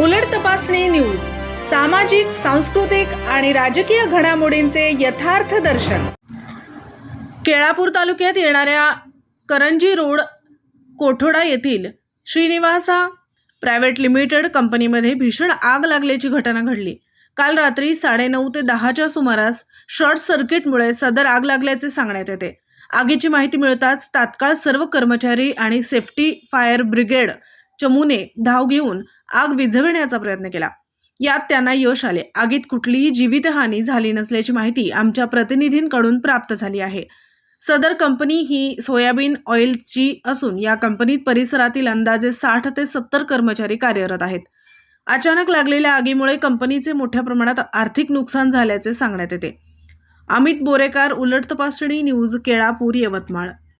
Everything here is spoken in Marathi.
उलट तपासणी न्यूज सामाजिक सांस्कृतिक आणि राजकीय घडामोडींचे यथार्थ दर्शन. केळापूर तालुक्यात येणाऱ्या करंजी रोड कोठोडा येथील श्रीनिवासा प्रायव्हेट लिमिटेड कंपनीमध्ये भीषण आग लागल्याची घटना घडली. काल रात्री साडेनऊ ते दहाच्या सुमारास शॉर्ट सर्किटमुळे सदर आग लागल्याचे सांगण्यात येते. आगीची माहिती मिळताच तात्काळ सर्व कर्मचारी आणि सेफ्टी फायर ब्रिगेड चमूने धाव घेऊन आग विझविण्याचा प्रयत्न केला. यात त्यांना यश आले. आगीत कुठलीही जीवितहानी झाली नसल्याची माहिती आमच्या प्रतिनिधींकडून प्राप्त झाली आहे. सदर कंपनी ही सोयाबीन ऑइलची असून या कंपनीत परिसरातील अंदाजे साठ ते सत्तर कर्मचारी कार्यरत आहेत. अचानक लागलेल्या आगीमुळे कंपनीचे मोठ्या प्रमाणात आर्थिक नुकसान झाल्याचे सांगण्यात येते. अमित बोरेकार उलट तपासणी न्यूज केळापूर यवतमाळ.